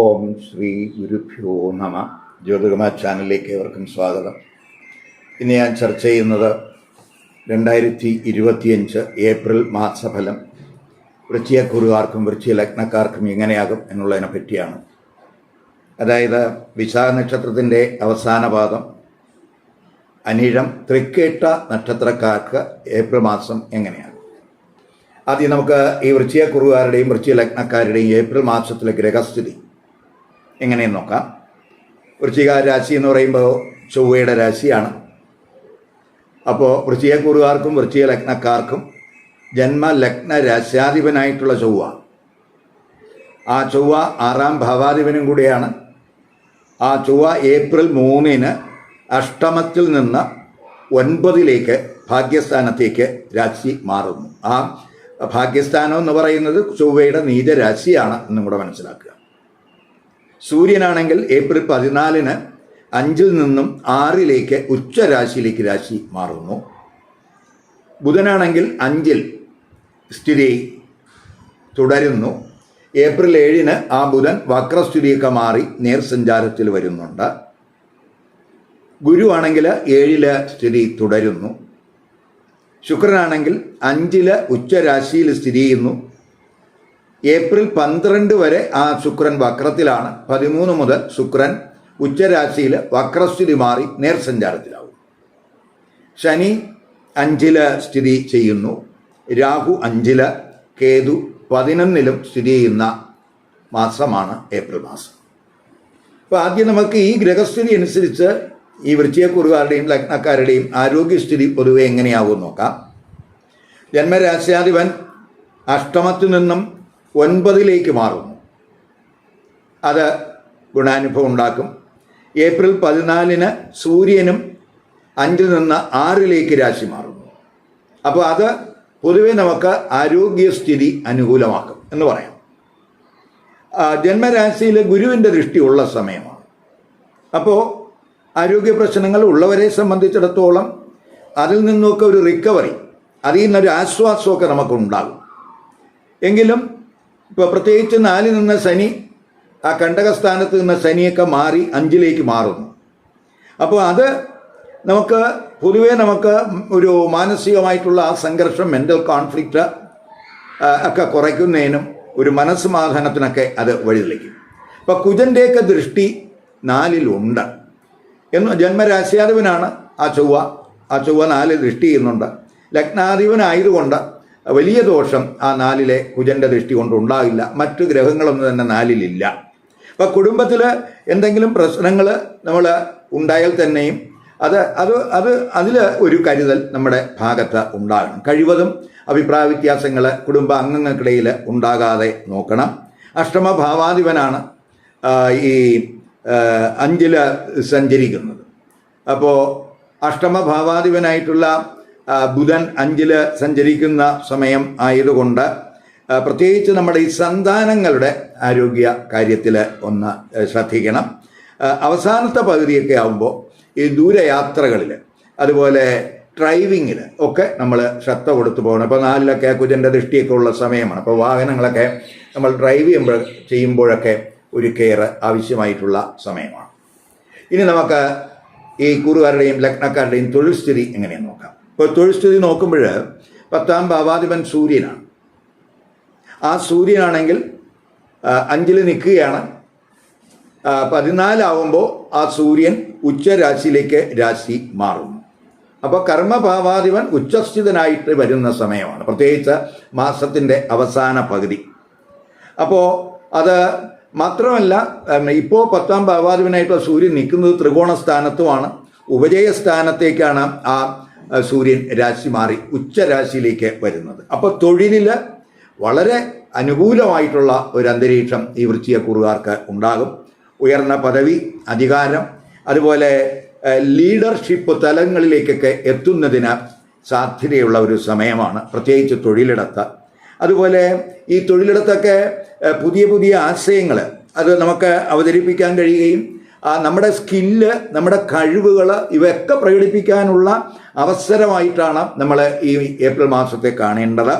ഓം ശ്രീ ഗുരുഭ്യോ നമ. ജ്യോതികമ ചാനലിലേക്ക് ഏവർക്കും സ്വാഗതം. ഇന്ന് ഞാൻ ചർച്ച ചെയ്യുന്നത് രണ്ടായിരത്തി ഇരുപത്തിയഞ്ച് ഏപ്രിൽ മാസഫലം. വൃശ്ചിയക്കുറുകാർക്കും വൃശ്ചിക ലഗ്നക്കാർക്കും എങ്ങനെയാകും എന്നുള്ളതിനെ പറ്റിയാണ്. അതായത് വിശാഖ നക്ഷത്രത്തിന്റെ അവസാന പാദം അനിഴം തൃക്കേട്ട നക്ഷത്രക്കാർക്ക് ഏപ്രിൽ മാസം എങ്ങനെയാണ് ആദ്യം നമുക്ക് ഈ വൃശ്ചികക്കുറുകാരുടെയും വൃശ്ചിക ലഗ്നക്കാരുടെയും ഏപ്രിൽ മാസത്തിലെ ഗ്രഹസ്ഥിതി എങ്ങനെയെന്ന് നോക്കാം. വൃശ്ചിക രാശി എന്ന് പറയുമ്പോൾ ചൊവ്വയുടെ രാശിയാണ്. അപ്പോൾ വൃശ്ചികക്കൂറുകാർക്കും വൃശ്ചിക ലഗ്നക്കാർക്കും ജന്മ ലഗ്ന രാശ്യാധിപനായിട്ടുള്ള ചൊവ്വ. ആ ചൊവ്വ ആറാം ഭാവാധിപനും കൂടിയാണ്. ആ ചൊവ്വ ഏപ്രിൽ മൂന്നിന് അഷ്ടമത്തിൽ നിന്ന് ഒൻപതിലേക്ക് ഭാഗ്യസ്ഥാനത്തേക്ക് രാശി മാറുന്നു. ആ ഭാഗ്യസ്ഥാനം എന്ന് പറയുന്നത് ചൊവ്വയുടെ നീചരാശിയാണ് എന്നും കൂടെ മനസ്സിലാക്കുക. സൂര്യനാണെങ്കിൽ ഏപ്രിൽ പതിനാലിന് അഞ്ചിൽ നിന്നും ആറിലേക്ക് ഉച്ചരാശിയിലേക്ക് രാശി മാറുന്നു. ബുധനാണെങ്കിൽ അഞ്ചിൽ സ്ഥിതി തുടരുന്നു. ഏപ്രിൽ ഏഴിന് ആ ബുധൻ വക്രസ്ഥിതിയൊക്കെ മാറി നേർസഞ്ചാരത്തിൽ വരുന്നുണ്ട്. ഗുരുവാണെങ്കിൽ ഏഴിൽ സ്ഥിതി തുടരുന്നു. ശുക്രനാണെങ്കിൽ അഞ്ചിൽ ഉച്ചരാശിയിൽ സ്ഥിതി ചെയ്യുന്നു. ഏപ്രിൽ പന്ത്രണ്ട് വരെ ആ ശുക്രൻ വക്രത്തിലാണ്. പതിമൂന്ന് മുതൽ ശുക്രൻ ഉച്ചരാശിയിൽ വക്രസ്ഥിതി മാറി നേർസഞ്ചാരത്തിലാവും. ശനി അഞ്ചിൽ സ്ഥിതി ചെയ്യുന്നു. രാഹു അഞ്ചിൽ കേതു പതിനൊന്നിലും സ്ഥിതി ചെയ്യുന്ന മാസമാണ് ഏപ്രിൽ മാസം. അപ്പോൾ ആദ്യം നമുക്ക് ഈ ഗ്രഹസ്ഥിതി അനുസരിച്ച് ഈ വൃശ്ചികക്കുറുകാരുടെയും ലഗ്നക്കാരുടെയും ആരോഗ്യസ്ഥിതി പൊതുവെ എങ്ങനെയാവും നോക്കാം. ജന്മരാശ്യാധിപൻ അഷ്ടമത്തിൽ നിന്നും ഒൻപതിലേക്ക് മാറുന്നു അത് ഗുണാനുഭവം ഉണ്ടാക്കും. ഏപ്രിൽ പതിനാലിന് സൂര്യനും അഞ്ചിൽ നിന്ന് ആറിലേക്ക് രാശി മാറുന്നു. അപ്പോൾ അത് പൊതുവെ നമുക്ക് ആരോഗ്യസ്ഥിതി അനുകൂലമാക്കും എന്ന് പറയാം. ജന്മരാശിയിൽ ഗുരുവിന്റെ ദൃഷ്ടി ഉള്ള സമയമാണ്. അപ്പോൾ ആരോഗ്യ പ്രശ്നങ്ങൾ ഉള്ളവരെ സംബന്ധിച്ചിടത്തോളം അതിൽ നിന്നൊക്കെ ഒരു റിക്കവറി അതിൽ നിന്നൊരു ആശ്വാസമൊക്കെ നമുക്കുണ്ടാകും. എങ്കിലും ഇപ്പോൾ പ്രത്യേകിച്ച് നാലിൽ നിന്ന ശനി ആ കണ്ടകസ്ഥാനത്ത് നിന്ന ശനിയൊക്കെ മാറി അഞ്ചിലേക്ക് മാറുന്നു. അപ്പോൾ അത് നമുക്ക് പൊതുവേ നമുക്ക് ഒരു മാനസികമായിട്ടുള്ള ആ സംഘർഷം മെന്റൽ കോൺഫ്ലിക്റ്റ് ഒക്കെ കുറയ്ക്കുന്നതിനും ഒരു മനസ്സമാധാനത്തിനൊക്കെ അത് വഴിതെളിക്കും. അപ്പോൾ കുജന്റെയൊക്കെ ദൃഷ്ടി നാലിലുണ്ട് എന്ന് ജന്മരാശ്യാധിപനാണ് ആ ചൊവ്വ. ആ ചൊവ്വ നാല് ദൃഷ്ടി ചെയ്യുന്നുണ്ട്. ലഗ്നാധിപനായതുകൊണ്ട് വലിയ ദോഷം ആ നാലിലെ കുജന്റെ ദൃഷ്ടി കൊണ്ട് ഉണ്ടാകില്ല. മറ്റു ഗ്രഹങ്ങളൊന്നും തന്നെ നാലിലില്ല. അപ്പം കുടുംബത്തിൽ എന്തെങ്കിലും പ്രശ്നങ്ങൾ നമ്മൾ ഉണ്ടായാൽ തന്നെയും അത് അത് അത് അതിൽ ഒരു കരുതൽ നമ്മുടെ ഭാഗത്ത് ഉണ്ടാകണം. കഴിവതും അഭിപ്രായ വ്യത്യാസങ്ങൾ കുടുംബ അംഗങ്ങൾക്കിടയിൽ ഉണ്ടാകാതെ നോക്കണം. അഷ്ടമഭാവാധിപനാണ് ഈ അഞ്ചിൽ സഞ്ചരിക്കുന്നത്. അപ്പോൾ അഷ്ടമ ഭാവാധിപനായിട്ടുള്ള ആ, ബുധൻ അഞ്ചിൽ സഞ്ചരിക്കുന്ന സമയം ആയതുകൊണ്ട് പ്രത്യേകിച്ച് നമ്മുടെ ഈ സന്താനങ്ങളുടെ ആരോഗ്യ കാര്യത്തിൽ ഒന്ന് ശ്രദ്ധിക്കണം. അവസാനത്തെ പകുതിയൊക്കെ ആകുമ്പോൾ ഈ ദൂരയാത്രകളിൽ അതുപോലെ ഡ്രൈവിങ്ങിൽ ഒക്കെ നമ്മൾ ശ്രദ്ധ കൊടുത്തു പോകണം. ഇപ്പോൾ നാലിലൊക്കെ കുജന്റെ ദൃഷ്ടിയൊക്കെ ഉള്ള സമയമാണ്. അപ്പോൾ വാഹനങ്ങളൊക്കെ നമ്മൾ ഡ്രൈവ് ചെയ്യുമ്പോൾ ചെയ്യുമ്പോഴൊക്കെ ഒരു കെയർ ആവശ്യമായിട്ടുള്ള സമയമാണ്. ഇനി നമുക്ക് ഈ കൂറുകാരുടെയും ലഗ്നക്കാരുടെയും തൊഴിൽ സ്ഥിതി എങ്ങനെയാണ് നോക്കാം. ഇപ്പോൾ തൊഴിൽ സ്ഥിതി നോക്കുമ്പോൾ പത്താം ഭാവാധിപൻ സൂര്യനാണ്. ആ സൂര്യനാണെങ്കിൽ അഞ്ചിൽ നിൽക്കുകയാണ്. പതിനാലാവുമ്പോൾ ആ സൂര്യൻ ഉച്ചരാശിയിലേക്ക് രാശി മാറും. അപ്പോൾ കർമ്മഭാവാധിപൻ ഉച്ചസ്ഥിതനായിട്ട് വരുന്ന സമയമാണ്. പ്രത്യേകിച്ച് മാസത്തിന്റെ അവസാന പകുതി. അപ്പോൾ അത് മാത്രമല്ല ഇപ്പോൾ പത്താം ഭാവാധിപനായിട്ടുള്ള സൂര്യൻ നിൽക്കുന്നത് ത്രികോണ സ്ഥാനത്തുമാണ് ഉപജയ സ്ഥാനത്തേക്കാണ് ആ, സൂര്യൻ രാശി മാറി ഉച്ചരാശിയിലേക്ക് വരുന്നത്. അപ്പോൾ തൊഴിലിൽ വളരെ അനുകൂലമായിട്ടുള്ള ഒരു അന്തരീക്ഷം ഈ വൃശ്ചികക്കുറുകാർക്ക് ഉണ്ടാകും. ഉയർന്ന പദവി അധികാരം അതുപോലെ ലീഡർഷിപ്പ് തലങ്ങളിലേക്കൊക്കെ എത്തുന്നതിന് സാധ്യതയുള്ള ഒരു സമയമാണ് പ്രത്യേകിച്ച് തൊഴിലിടത്ത്. അതുപോലെ ഈ തൊഴിലിടത്തൊക്കെ പുതിയ പുതിയ ആശയങ്ങൾ അത് നമുക്ക് അവതരിപ്പിക്കാൻ കഴിയുകയും നമ്മുടെ സ്കില്ല് നമ്മുടെ കഴിവുകൾ ഇവയൊക്കെ പ്രകടിപ്പിക്കാനുള്ള അവസരമായിട്ടാണ് നമ്മൾ ഈ ഏപ്രിൽ മാസത്തെ കാണേണ്ടത്.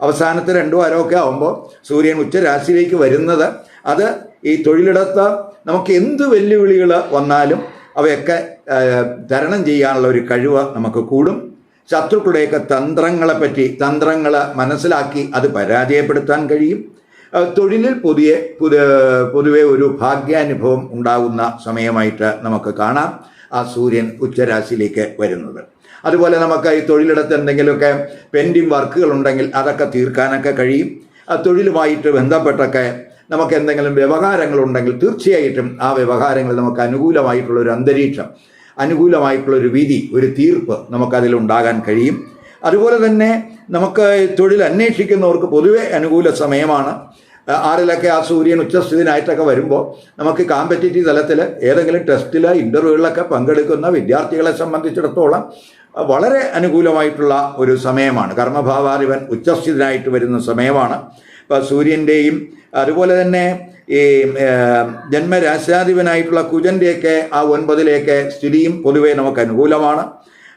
അവസാനത്തെ രണ്ടു വാരമൊക്കെ ആകുമ്പോൾ സൂര്യൻ ഉച്ചരാശിയിലേക്ക് വരുന്നത്. അത് ഈ തൊഴിലിടത്ത് നമുക്ക് എന്ത് വെല്ലുവിളികൾ വന്നാലും അവയൊക്കെ തരണം ചെയ്യാനുള്ള ഒരു കഴിവ് നമുക്ക് കൂടും. ശത്രുക്കളുടെയൊക്കെ തന്ത്രങ്ങളെപ്പറ്റി തന്ത്രങ്ങൾ മനസ്സിലാക്കി അത് പരാജയപ്പെടുത്താൻ കഴിയും. തൊഴിലിൽ പുതിയ പൊതുവെ ഒരു ഭാഗ്യാനുഭവം ഉണ്ടാകുന്ന സമയമായിട്ട് നമുക്ക് കാണാം. ആ സൂര്യൻ ഉച്ചരാശിയിലേക്ക് വരുന്നത്. അതുപോലെ നമുക്ക് ഈ തൊഴിലിടത്ത് എന്തെങ്കിലുമൊക്കെ പെൻഡിങ് വർക്കുകൾ ഉണ്ടെങ്കിൽ അതൊക്കെ തീർക്കാനൊക്കെ കഴിയും. ആ തൊഴിലുമായിട്ട് ബന്ധപ്പെട്ടൊക്കെ നമുക്ക് എന്തെങ്കിലും വ്യവഹാരങ്ങളുണ്ടെങ്കിൽ തീർച്ചയായിട്ടും ആ വ്യവഹാരങ്ങൾ നമുക്ക് അനുകൂലമായിട്ടുള്ള ഒരു അന്തരീക്ഷം അനുകൂലമായിട്ടുള്ള ഒരു വിധി ഒരു തീർപ്പ് നമുക്കതിലുണ്ടാകാൻ കഴിയും. അതുപോലെ തന്നെ നമുക്ക് തൊഴിൽ അന്വേഷിക്കുന്നവർക്ക് പൊതുവെ അനുകൂല സമയമാണ്. ആറിലൊക്കെ ആ സൂര്യൻ ഉച്ചസ്ഥിതിനായിട്ടൊക്കെ വരുമ്പോൾ നമുക്ക് കാമ്പറ്റേറ്റീവ് തലത്തിൽ ഏതെങ്കിലും ടെസ്റ്റിൽ ഇന്റർവ്യൂകളിലൊക്കെ പങ്കെടുക്കുന്ന വിദ്യാർത്ഥികളെ സംബന്ധിച്ചിടത്തോളം വളരെ അനുകൂലമായിട്ടുള്ള ഒരു സമയമാണ്. കർമ്മഭാവാധിപൻ ഉച്ചസ്ഥിതനായിട്ട് വരുന്ന സമയമാണ്. ഇപ്പോൾ സൂര്യന്റെയും അതുപോലെ തന്നെ ഈ ജന്മരാശാധിപനായിട്ടുള്ള കുജന്റെയൊക്കെ ആ ഒൻപതിലേക്ക് സ്ഥിതിയും പൊതുവേ നമുക്ക് അനുകൂലമാണ്.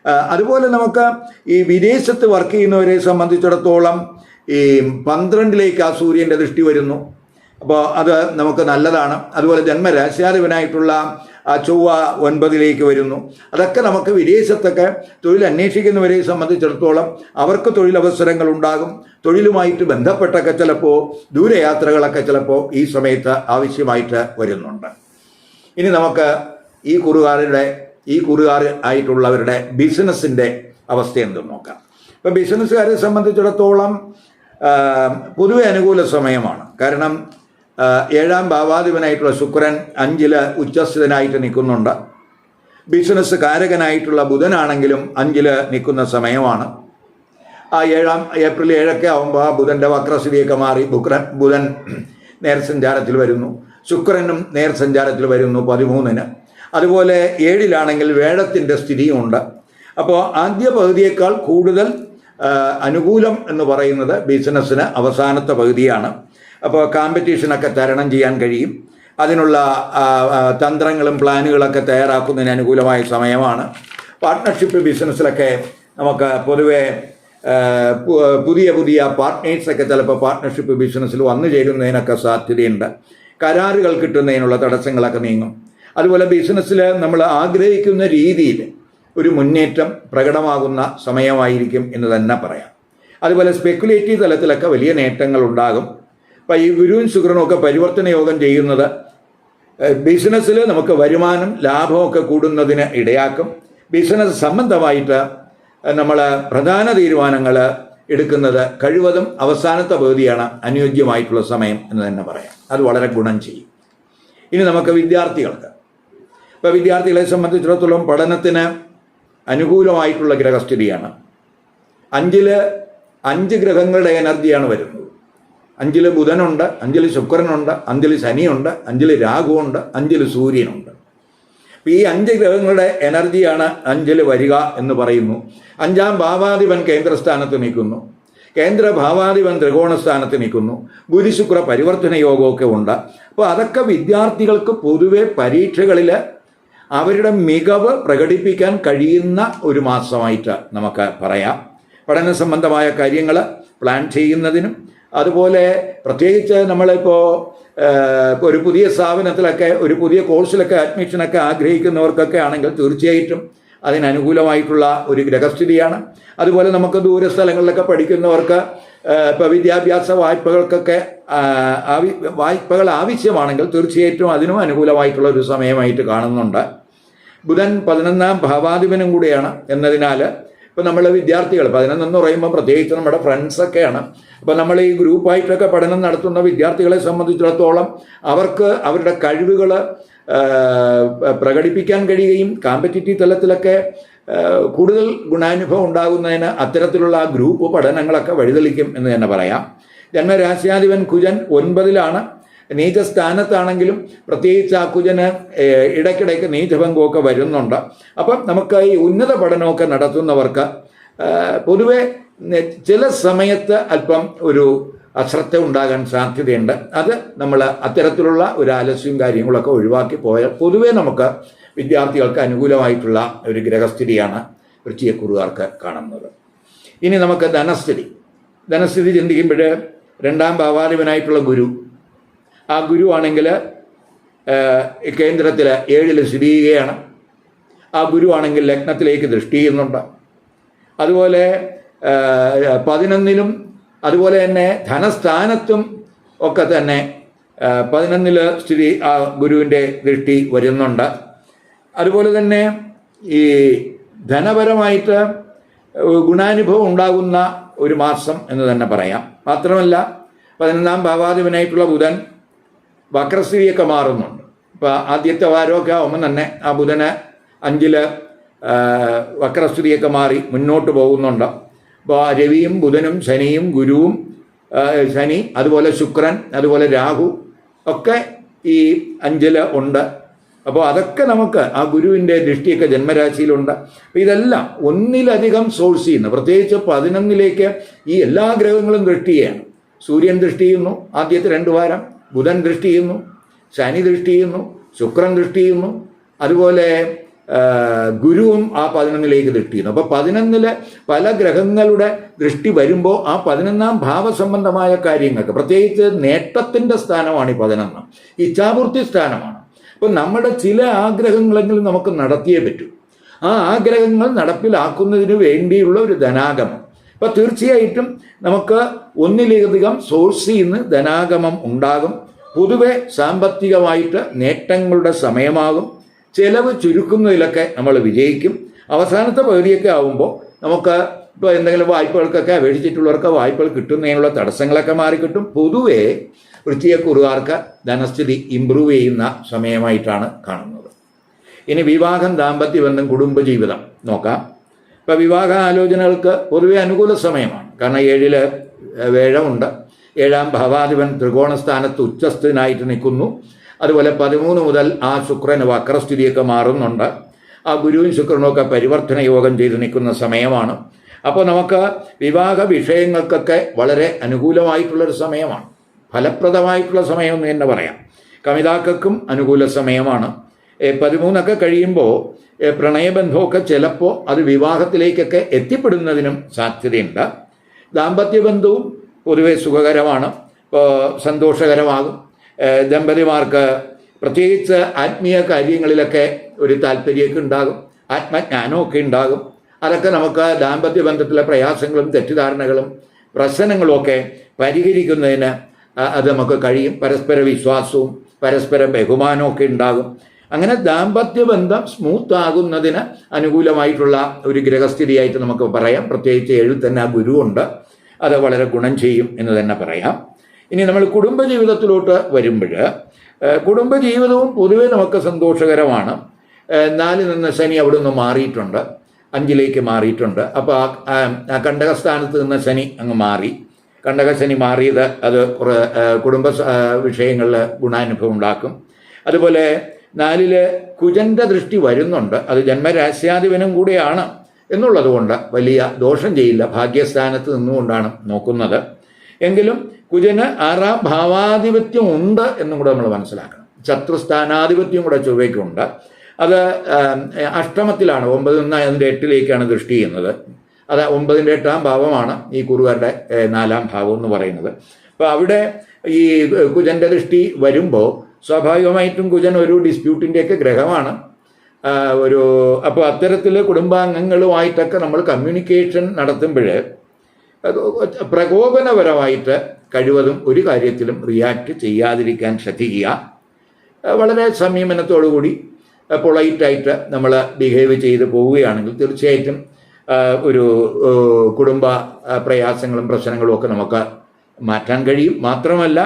അതുപോലെ നമുക്ക് ഈ വിദേശത്ത് വർക്ക് ചെയ്യുന്നവരെ സംബന്ധിച്ചിടത്തോളം ഈ പന്ത്രണ്ടിലേക്ക് ആ സൂര്യന്റെ ദൃഷ്ടി വരുന്നു. അപ്പോൾ അത് നമുക്ക് നല്ലതാണ്. അതുപോലെ ജന്മരാശ്യാധിപനായിട്ടുള്ള ചൊവ്വ ഒൻപതിലേക്ക് വരുന്നു. അതൊക്കെ നമുക്ക് വിദേശത്തൊക്കെ തൊഴിൽ അന്വേഷിക്കുന്നവരെ സംബന്ധിച്ചിടത്തോളം അവർക്ക് തൊഴിലവസരങ്ങൾ ഉണ്ടാകും തൊഴിലുമായിട്ട് ബന്ധപ്പെട്ടൊക്കെ ചിലപ്പോൾ ദൂരയാത്രകളൊക്കെ ചിലപ്പോൾ ഈ സമയത്ത് ആവശ്യമായിട്ട് വരുന്നുണ്ട്. ഇനി നമുക്ക് ഈ കുറുകാരുടെ ഈ കുറുകാർ ആയിട്ടുള്ളവരുടെ ബിസിനസ്സിന്റെ അവസ്ഥ എന്തെന്ന് നോക്കാം. ഇപ്പം ബിസിനസ്സുകാരെ സംബന്ധിച്ചിടത്തോളം പൊതുവെ അനുകൂല സമയമാണ്. കാരണം ഏഴാം ഭാവാധിപനായിട്ടുള്ള ശുക്രൻ അഞ്ചിൽ ഉച്ചസ്ഥിതനായിട്ട് നിൽക്കുന്നുണ്ട്. ബിസിനസ് കാരകനായിട്ടുള്ള ബുധനാണെങ്കിലും അഞ്ചിൽ നിൽക്കുന്ന സമയമാണ്. ആ ഏഴാം ഏപ്രിൽ ഏഴൊക്കെ ആകുമ്പോൾ ആ ബുധന്റെ വക്രസ്ഥിതിയൊക്കെ മാറി ബുക്രൻ ബുധൻ നേർസഞ്ചാരത്തിൽ വരുന്നു. ശുക്രനും നേർസഞ്ചാരത്തിൽ വരുന്നു പതിമൂന്നിന്. അതുപോലെ ഏഴിലാണെങ്കിൽ വേഴത്തിന്റെ സ്ഥിതിയുമുണ്ട് അപ്പോൾ ആദ്യ പകുതിയേക്കാൾ കൂടുതൽ അനുകൂലം എന്ന് പറയുന്നത് ബിസിനസ്സിന് അവസാനത്തെ പകുതിയാണ്. അപ്പോൾ കോമ്പറ്റീഷനൊക്കെ തരണം ചെയ്യാൻ കഴിയും. അതിനുള്ള തന്ത്രങ്ങളും പ്ലാനുകളൊക്കെ തയ്യാറാക്കുന്നതിന് അനുകൂലമായ സമയമാണ്. പാർട്ട്ണർഷിപ്പ് ബിസിനസ്സിലൊക്കെ നമുക്ക് പൊതുവെ പുതിയ പുതിയ പാർട്ട്നേഴ്സൊക്കെ ചിലപ്പോൾ പാർട്ട്ണർഷിപ്പ് ബിസിനസ്സിൽ വന്നു ചേരുന്നതിനൊക്കെ സാധ്യതയുണ്ട്. കരാറുകൾ കിട്ടുന്നതിനുള്ള തടസ്സങ്ങളൊക്കെ നീങ്ങും. അതുപോലെ ബിസിനസ്സിൽ നമ്മൾ ആഗ്രഹിക്കുന്ന രീതിയിൽ ഒരു മുന്നേറ്റം പ്രകടമാകുന്ന സമയമായിരിക്കും എന്ന് തന്നെ പറയാം. അതുപോലെ സ്പെക്കുലേറ്റീവ് തലത്തിലൊക്കെ വലിയ നേട്ടങ്ങൾ ഉണ്ടാകും അപ്പോൾ ഈ ഗുരുവും ശുക്രനും ഒക്കെ പരിവർത്തന യോഗം ചെയ്യുന്നത് ബിസിനസ്സിൽ നമുക്ക് വരുമാനം ലാഭമൊക്കെ കൂടുന്നതിന് ഇടയാക്കും. ബിസിനസ് സംബന്ധമായിട്ട് നമ്മൾ പ്രധാന തീരുമാനങ്ങൾ എടുക്കുന്നത് കഴിവതും അവസാനത്തെ പകുതിയാണ് അനുയോജ്യമായിട്ടുള്ള സമയം എന്ന് തന്നെ പറയാം. അത് വളരെ ഗുണം ചെയ്യും. ഇനി നമുക്ക് വിദ്യാർത്ഥികൾക്ക്. ഇപ്പോൾ വിദ്യാർത്ഥികളെ സംബന്ധിച്ചിടത്തോളം പഠനത്തിന് അനുകൂലമായിട്ടുള്ള ഗ്രഹസ്ഥിതിയാണ്. അഞ്ചിൽ അഞ്ച് ഗ്രഹങ്ങളുടെ എനർജിയാണ് വരുന്നത്. അഞ്ചിൽ ബുധനുണ്ട് അഞ്ചിൽ ശുക്രനുണ്ട് അഞ്ചിൽ ശനിയുണ്ട് അഞ്ചിൽ രാഹുവുണ്ട് അഞ്ചിൽ സൂര്യനുണ്ട്. ഈ അഞ്ച് ഗ്രഹങ്ങളുടെ എനർജിയാണ് അഞ്ചിൽ വരിക എന്ന് പറയുന്നു. അഞ്ചാം ഭാവാധിപൻ കേന്ദ്രസ്ഥാനത്ത് നിൽക്കുന്നു. കേന്ദ്ര ഭാവാധിപൻ ത്രികോണസ്ഥാനത്ത് നിൽക്കുന്നു. ഗുരുശുക്ര പരിവർത്തന യോഗമൊക്കെ ഉണ്ട്. അപ്പോൾ അതൊക്കെ വിദ്യാർത്ഥികൾക്ക് പൊതുവെ പരീക്ഷകളിൽ അവരുടെ മികവ് പ്രകടിപ്പിക്കാൻ കഴിയുന്ന ഒരു മാസമായിട്ട് നമുക്ക് പറയാം. പഠന സംബന്ധമായ കാര്യങ്ങൾ പ്ലാൻ ചെയ്യുന്നതിനും അതുപോലെ പ്രത്യേകിച്ച് നമ്മളിപ്പോൾ ഒരു പുതിയ സ്ഥാപനത്തിലൊക്കെ ഒരു പുതിയ കോഴ്സിലൊക്കെ അഡ്മിഷനൊക്കെ ആഗ്രഹിക്കുന്നവർക്കൊക്കെ ആണെങ്കിൽ തീർച്ചയായിട്ടും അതിനനുകൂലമായിട്ടുള്ള ഒരു ഗ്രഹസ്ഥിതിയാണ്. അതുപോലെ നമുക്ക് ദൂരസ്ഥലങ്ങളിലൊക്കെ പഠിക്കുന്നവർക്ക് ഇപ്പോൾ വിദ്യാഭ്യാസ വായ്പകൾക്കൊക്കെ ആവി വായ്പകൾ ആവശ്യമാണെങ്കിൽ തീർച്ചയായിട്ടും അതിനും അനുകൂലമായിട്ടുള്ള ഒരു സമയമായിട്ട് കാണുന്നുണ്ട്. ബുധൻ പതിനൊന്നാം ഭാവാധിപനും കൂടിയാണ് എന്നതിനാൽ ഇപ്പം നമ്മൾ വിദ്യാർത്ഥികൾ പതിനൊന്നെന്ന് പറയുമ്പോൾ പ്രത്യേകിച്ച് നമ്മുടെ ഫ്രണ്ട്സൊക്കെയാണ് അപ്പോൾ നമ്മൾ ഈ ഗ്രൂപ്പായിട്ടൊക്കെ പഠനം നടത്തുന്ന വിദ്യാർത്ഥികളെ സംബന്ധിച്ചിടത്തോളം അവർക്ക് അവരുടെ കഴിവുകൾ പ്രകടിപ്പിക്കാൻ കഴിയുകയും കാമ്പറ്റീറ്റീവ് തലത്തിലൊക്കെ കൂടുതൽ ഗുണാനുഭവം ഉണ്ടാകുന്നതിന് അത്തരത്തിലുള്ള ഗ്രൂപ്പ് പഠനങ്ങളൊക്കെ വഴിതെളിക്കും എന്ന് തന്നെ പറയാം. ജന്മരാശ്യാധിപൻ കുജൻ ഒൻപതിലാണ്. നീചസ്ഥാനത്താണെങ്കിലും പ്രത്യേകിച്ച് ആ കുജന് ഇടയ്ക്കിടയ്ക്ക് നീചഭംഗമൊക്കെ വരുന്നുണ്ട്. അപ്പം നമുക്ക് ഈ ഉന്നത പഠനമൊക്കെ നടത്തുന്നവർക്ക് പൊതുവെ ചില സമയത്ത് അല്പം ഒരു അശ്രദ്ധ ഉണ്ടാകാൻ സാധ്യതയുണ്ട്. അത് നമ്മൾ അത്തരത്തിലുള്ള ഒരു ആലസ്യവും കാര്യങ്ങളൊക്കെ ഒഴിവാക്കി പോയാൽ പൊതുവെ നമുക്ക് വിദ്യാർത്ഥികൾക്ക് അനുകൂലമായിട്ടുള്ള ഒരു ഗ്രഹസ്ഥിതിയാണ് വൃശ്ചികക്കുറുകാർക്ക് കാണുന്നത്. ഇനി നമുക്ക് ധനസ്ഥിതി. ധനസ്ഥിതി ചിന്തിക്കുമ്പോൾ രണ്ടാം ഭാവാധിപനായിട്ടുള്ള ഗുരു ആ ഗുരുവാണെങ്കിൽ കേന്ദ്രത്തിൽ ഏഴിൽ സ്ഥിതി ചെയ്യുകയാണ് ആ ഗുരുവാണെങ്കിൽ ലഗ്നത്തിലേക്ക് ദൃഷ്ടി ചെയ്യുന്നുണ്ട്. അതുപോലെ പതിനൊന്നിലും അതുപോലെ തന്നെ ധനസ്ഥാനത്തും ഒക്കെ തന്നെ പതിനൊന്നിൽ സ്ഥിതി ആ ഗുരുവിന്റെ ദൃഷ്ടി വരുന്നുണ്ട്. അതുപോലെ തന്നെ ഈ ധനപരമായിട്ട് ഗുണാനുഭവം ഉണ്ടാകുന്ന ഒരു മാസം എന്ന് തന്നെ പറയാം. മാത്രമല്ല പതിനൊന്നാം ഭാവാധിപനായിട്ടുള്ള ബുധൻ വക്രസ്ഥിതിയൊക്കെ മാറുന്നുണ്ട്. ഇപ്പോൾ ആദ്യത്തെ വാരമൊക്കെ ആവുമ്പോൾ തന്നെ ആ ബുധന് അഞ്ചിൽ ആ, വക്രസ്ഥിതിയൊക്കെ മാറി മുന്നോട്ട് പോകുന്നുണ്ട്. അപ്പോൾ രവിയും ബുധനും ശനിയും ഗുരുവും ശനി അതുപോലെ ശുക്രൻ അതുപോലെ രാഹു ഒക്കെ ഈ അഞ്ചിൽ ഉണ്ട്. അപ്പോൾ അതൊക്കെ നമുക്ക് ആ ഗുരുവിന്റെ ദൃഷ്ടിയൊക്കെ ജന്മരാശിയിലുണ്ട്. അപ്പോൾ ഇതെല്ലാം ഒന്നിലധികം സോഴ്സ് ചെയ്യുന്നു. പ്രത്യേകിച്ച് പതിനൊന്നിലേക്ക് ഈ എല്ലാ ഗ്രഹങ്ങളും ദൃഷ്ടി ചെയ്യണം. സൂര്യൻ ദൃഷ്ടി ചെയ്യുന്നു ആദ്യത്തെ രണ്ട് വാരം. ബുധൻ ദൃഷ്ടി ചെയ്യുന്നു ശനി ദൃഷ്ടി ചെയ്യുന്നു ശുക്രൻ ദൃഷ്ടി ചെയ്യുന്നു. അതുപോലെ ഗുരുവും ആ പതിനൊന്നിലേക്ക് ദൃഷ്ടി ചെയ്യുന്നു. അപ്പോൾ പതിനൊന്നിൽ പല ഗ്രഹങ്ങളുടെ ദൃഷ്ടി വരുമ്പോൾ ആ പതിനൊന്നാം ഭാവസംബന്ധമായ കാര്യങ്ങൾക്ക് പ്രത്യേകിച്ച് നേട്ടത്തിന്റെ സ്ഥാനമാണ് ഈ പതിനൊന്ന്. ഇച്ഛാപൂർത്തി സ്ഥാനമാണ്. അപ്പം നമ്മുടെ ചില ആഗ്രഹങ്ങളെങ്കിലും നമുക്ക് നടത്തിയേ പറ്റൂ. ആ ആഗ്രഹങ്ങൾ നടപ്പിലാക്കുന്നതിന് വേണ്ടിയുള്ള ഒരു ധനാഗമം. അപ്പം തീർച്ചയായിട്ടും നമുക്ക് ഒന്നിലധികം സോഴ്സിൽ നിന്ന് ധനാഗമം ഉണ്ടാകും. പൊതുവെ സാമ്പത്തികമായിട്ട് നേട്ടങ്ങളുടെ സമയമാകും. ചെലവ് ചുരുക്കുന്നതിലൊക്കെ നമ്മൾ വിജയിക്കും. അവസാനത്തെ പകുതിയൊക്കെ ആകുമ്പോൾ നമുക്ക് ഇപ്പോൾ എന്തെങ്കിലും വായ്പകൾക്കൊക്കെ അപേക്ഷിച്ചിട്ടുള്ളവർക്ക് വായ്പകൾ കിട്ടുന്നതിനുള്ള തടസ്സങ്ങളൊക്കെ മാറിക്കിട്ടും. പൊതുവേ വൃത്തിയക്കുറുകാർക്ക് ധനസ്ഥിതി ഇമ്പ്രൂവ് ചെയ്യുന്ന സമയമായിട്ടാണ് കാണുന്നത്. ഇനി വിവാഹം ദാമ്പത്യ ബന്ധം കുടുംബജീവിതം നോക്കാം. ഇപ്പോൾ വിവാഹ ആലോചനകൾക്ക് പൊതുവെ അനുകൂല സമയമാണ്. കാരണം ഏഴിൽ വേഴമുണ്ട്. ഏഴാം ഭവാധിപൻ ത്രികോണസ്ഥാനത്ത് ഉച്ചസ്ഥനായിട്ട് നിൽക്കുന്നു. അതുപോലെ പതിമൂന്ന് മുതൽ ആ ശുക്രന് വക്രസ്ഥിതിയൊക്കെ മാറുന്നുണ്ട്. ആ ഗുരുവും ശുക്രനും ഒക്കെ പരിവർത്തന യോഗം ചെയ്ത് നിൽക്കുന്ന സമയമാണ്. അപ്പോൾ നമുക്ക് വിവാഹ വിഷയങ്ങൾക്കൊക്കെ വളരെ അനുകൂലമായിട്ടുള്ളൊരു സമയമാണ്. ഫലപ്രദമായിട്ടുള്ള സമയം എന്ന് തന്നെ പറയാം. കമിതാക്കൾക്കും അനുകൂല സമയമാണ്. പതിമൂന്നൊക്കെ കഴിയുമ്പോൾ പ്രണയബന്ധമൊക്കെ ചിലപ്പോൾ അത് വിവാഹത്തിലേക്കൊക്കെ എത്തിപ്പെടുന്നതിനും സാധ്യതയുണ്ട്. ദാമ്പത്യബന്ധവും പൊതുവെ സുഖകരമാണ് സന്തോഷകരമാകും. ദമ്പതിമാർക്ക് പ്രത്യേകിച്ച് ആത്മീയ കാര്യങ്ങളിലൊക്കെ ഒരു താല്പര്യമൊക്കെ ഉണ്ടാകും ആത്മജ്ഞാനമൊക്കെ ഉണ്ടാകും. അതൊക്കെ നമുക്ക് ദാമ്പത്യ ബന്ധത്തിലെ പ്രയാസങ്ങളും തെറ്റിദ്ധാരണകളും പ്രശ്നങ്ങളുമൊക്കെ പരിഹരിക്കുന്നതിന് അത് നമുക്ക് കഴിയും. പരസ്പര വിശ്വാസവും പരസ്പര ബഹുമാനവും ഒക്കെ ഉണ്ടാകും. അങ്ങനെ ദാമ്പത്യ ബന്ധം സ്മൂത്ത് ആകുന്നതിന് അനുകൂലമായിട്ടുള്ള ഒരു ഗ്രഹസ്ഥിതിയായിട്ട് നമുക്ക് പറയാം. പ്രത്യേകിച്ച് ഏഴിൽ തന്നെ ആ ഗുരുവുണ്ട് അത് വളരെ ഗുണം ചെയ്യും എന്ന് തന്നെ പറയാം. ഇനി നമ്മൾ കുടുംബജീവിതത്തിലോട്ട് വരുമ്പോൾ കുടുംബജീവിതവും പൊതുവെ നമുക്ക് സന്തോഷകരമാണ്. നാലിൽ നിന്ന് ശനി അവിടെ നിന്ന് മാറിയിട്ടുണ്ട്. അഞ്ചിലേക്ക് മാറിയിട്ടുണ്ട്. അപ്പോൾ ആ കണ്ടകസ്ഥാനത്ത് നിന്ന് ശനി അങ്ങ് മാറി. കണ്ടകശനി മാറിയത് അത് കുടുംബ വിഷയങ്ങളിൽ ഗുണാനുഭവം ഉണ്ടാക്കും. അതുപോലെ നാലിൽ കുജന്റെ ദൃഷ്ടി വരുന്നുണ്ട്. അത് ജന്മരാശ്യാധിപനും കൂടിയാണ് എന്നുള്ളതുകൊണ്ട് വലിയ ദോഷം ചെയ്യില്ല. ഭാഗ്യസ്ഥാനത്ത് നിന്നുകൊണ്ടാണ് നോക്കുന്നത്. എങ്കിലും കുജന് ആറാം ഭാവാധിപത്യം ഉണ്ട് എന്നും കൂടെ നമ്മൾ മനസ്സിലാക്കണം. ശത്രുസ്ഥാനാധിപത്യം കൂടെ ചൊവ്വയ്ക്കുണ്ട്. അത് അഷ്ടമത്തിലാണ്. ഒമ്പത് നിന്ന് അതിന്റെ എട്ടിലേക്കാണ് ദൃഷ്ടി ചെയ്യുന്നത്. അത് ഒമ്പതിന്റെ എട്ടാം ഭാവമാണ് ഈ കുറുകാരുടെ നാലാം ഭാവം എന്ന് പറയുന്നത്. അപ്പോൾ അവിടെ ഈ കുജന്റെ ദൃഷ്ടി വരുമ്പോൾ സ്വാഭാവികമായിട്ടും കുജൻ ഒരു ഡിസ്പ്യൂട്ടിന്റെയൊക്കെ ഗ്രഹമാണ്. ഒരു അപ്പോൾ അത്തരത്തിൽ കുടുംബാംഗങ്ങളുമായിട്ടൊക്കെ നമ്മൾ കമ്മ്യൂണിക്കേഷൻ നടത്തുമ്പോൾ പ്രകോപനപരമായിട്ട് കഴിവതും ഒരു കാര്യത്തിലും റിയാക്ട് ചെയ്യാതിരിക്കാൻ ശ്രദ്ധിക്കുക. വളരെ സംയമനത്തോടുകൂടി പൊളൈറ്റായിട്ട് നമ്മൾ ബിഹേവ് ചെയ്ത് പോവുകയാണെങ്കിൽ തീർച്ചയായിട്ടും ഒരു കുടുംബ പ്രയാസങ്ങളും പ്രശ്നങ്ങളും ഒക്കെ നമുക്ക് മാറ്റാൻ കഴിയും. മാത്രമല്ല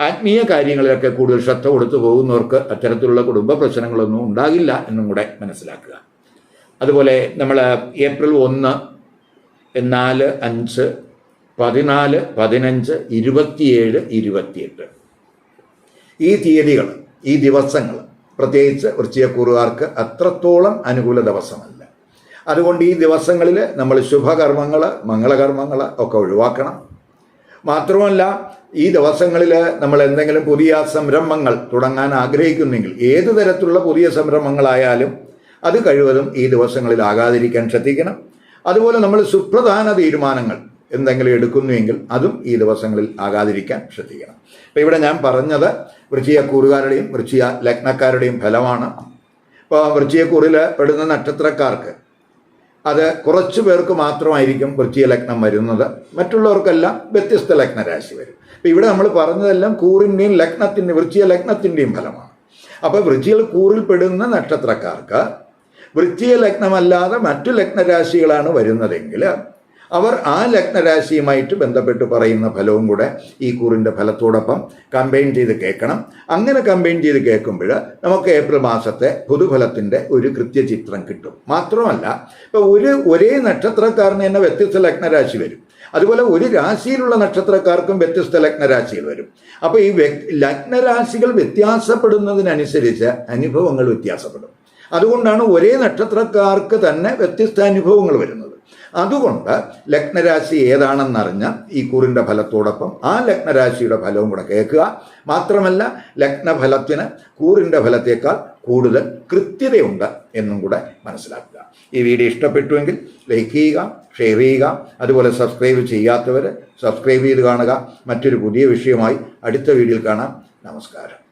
ആത്മീയ കാര്യങ്ങളിലൊക്കെ കൂടുതൽ ശ്രദ്ധ കൊടുത്തു പോകുന്നവർക്ക് അത്തരത്തിലുള്ള കുടുംബ പ്രശ്നങ്ങളൊന്നും ഉണ്ടാകില്ല എന്നും കൂടെ മനസ്സിലാക്കുക. അതുപോലെ നമ്മൾ ഏപ്രിൽ ഒന്ന് നാല് അഞ്ച് പതിനാല് പതിനഞ്ച് ഇരുപത്തിയേഴ് ഇരുപത്തിയെട്ട്. ഈ തീയതികൾ ഈ ദിവസങ്ങൾ പ്രത്യേകിച്ച് വൃശ്ചികക്കൂറുകാർക്ക് അത്രത്തോളം അനുകൂല ദിവസമല്ല. അതുകൊണ്ട് ഈ ദിവസങ്ങളിൽ നമ്മൾ ശുഭകർമ്മങ്ങൾ മംഗളകർമ്മങ്ങൾ ഒക്കെ ഒഴിവാക്കണം. മാത്രമല്ല ഈ ദിവസങ്ങളിൽ നമ്മൾ എന്തെങ്കിലും പുതിയ സംരംഭങ്ങൾ തുടങ്ങാൻ ആഗ്രഹിക്കുന്നെങ്കിൽ ഏത് തരത്തിലുള്ള പുതിയ സംരംഭങ്ങളായാലും അത് കഴിവതും ഈ ദിവസങ്ങളിൽ ആകാതിരിക്കാൻ ശ്രദ്ധിക്കണം. അതുപോലെ നമ്മൾ സുപ്രധാന തീരുമാനങ്ങൾ എന്തെങ്കിലും എടുക്കുന്നുവെങ്കിൽ അതും ഈ ദിവസങ്ങളിൽ ആകാതിരിക്കാൻ ശ്രദ്ധിക്കണം. അപ്പോൾ ഇവിടെ ഞാൻ പറഞ്ഞത് വൃശ്ചിക കൂറുകാരുടെയും വൃശ്ചിക ലഗ്നക്കാരുടെയും ഫലമാണ്. ഇപ്പോൾ വൃശ്ചിയക്കൂറിൽ പെടുന്ന നക്ഷത്രക്കാർക്ക് അത് കുറച്ച് പേർക്ക് മാത്രമായിരിക്കും വൃത്തിയ ലഗ്നം വരുന്നത്. മറ്റുള്ളവർക്കെല്ലാം വ്യത്യസ്ത ലഗ്നരാശി വരും. അപ്പം ഇവിടെ നമ്മൾ പറഞ്ഞതെല്ലാം കൂറിന്റെയും ലഗ്നത്തിന്റെ വൃത്തിയ ലഗ്നത്തിന്റെയും ഫലമാണ്. അപ്പോൾ വൃത്തികൾ കൂറിൽ പെടുന്ന നക്ഷത്രക്കാർക്ക് വൃത്തിയ ലഗ്നമല്ലാതെ മറ്റു ലഗ്നരാശികളാണ് വരുന്നതെങ്കിൽ അവർ ആ ലഗ്നരാശിയുമായിട്ട് ബന്ധപ്പെട്ട് പറയുന്ന ഫലവും കൂടെ ഈ കൂറിന്റെ ഫലത്തോടൊപ്പം കമ്പൈൻ ചെയ്ത് കേൾക്കണം. അങ്ങനെ കമ്പൈൻ ചെയ്ത് കേൾക്കുമ്പോൾ നമുക്ക് ഏപ്രിൽ മാസത്തെ പൊതുഫലത്തിന്റെ ഒരു കൃത്യചിത്രം കിട്ടും. മാത്രമല്ല ഇപ്പോൾ ഒരു ഒരേ നക്ഷത്രക്കാരന് തന്നെ വ്യത്യസ്ത ലഗ്നരാശി വരും. അതുപോലെ ഒരു രാശിയിലുള്ള നക്ഷത്രക്കാർക്കും വ്യത്യസ്ത ലഗ്നരാശികൾ വരും. അപ്പോൾ ഈ ലഗ്നരാശികൾ വ്യത്യാസപ്പെടുന്നതിനനുസരിച്ച് അനുഭവങ്ങൾ വ്യത്യാസപ്പെടും. അതുകൊണ്ടാണ് ഒരേ നക്ഷത്രക്കാർക്ക് തന്നെ വ്യത്യസ്ത അനുഭവങ്ങൾ വരുന്നത്. അതുകൊണ്ട് ലഗ്നരാശി ഏതാണെന്നറിഞ്ഞ ഈ കൂറിന്റെ ഫലത്തോടൊപ്പം ആ ലഗ്നരാശിയുടെ ഫലവും കൂടെ കേൾക്കുക. മാത്രമല്ല ലഗ്നഫലത്തിന് കൂറിന്റെ ഫലത്തേക്കാൾ കൂടുതൽ കൃത്യതയുണ്ട് എന്നും കൂടെ മനസ്സിലാക്കുക. ഈ വീഡിയോ ഇഷ്ടപ്പെട്ടുവെങ്കിൽ ലൈക്ക് ചെയ്യുക ഷെയർ ചെയ്യുക അതുപോലെ സബ്സ്ക്രൈബ് ചെയ്യാത്തവർ സബ്സ്ക്രൈബ് ചെയ്ത് കാണുക. മറ്റൊരു പുതിയ വിഷയമായി അടുത്ത വീഡിയോയിൽ കാണാം. നമസ്കാരം.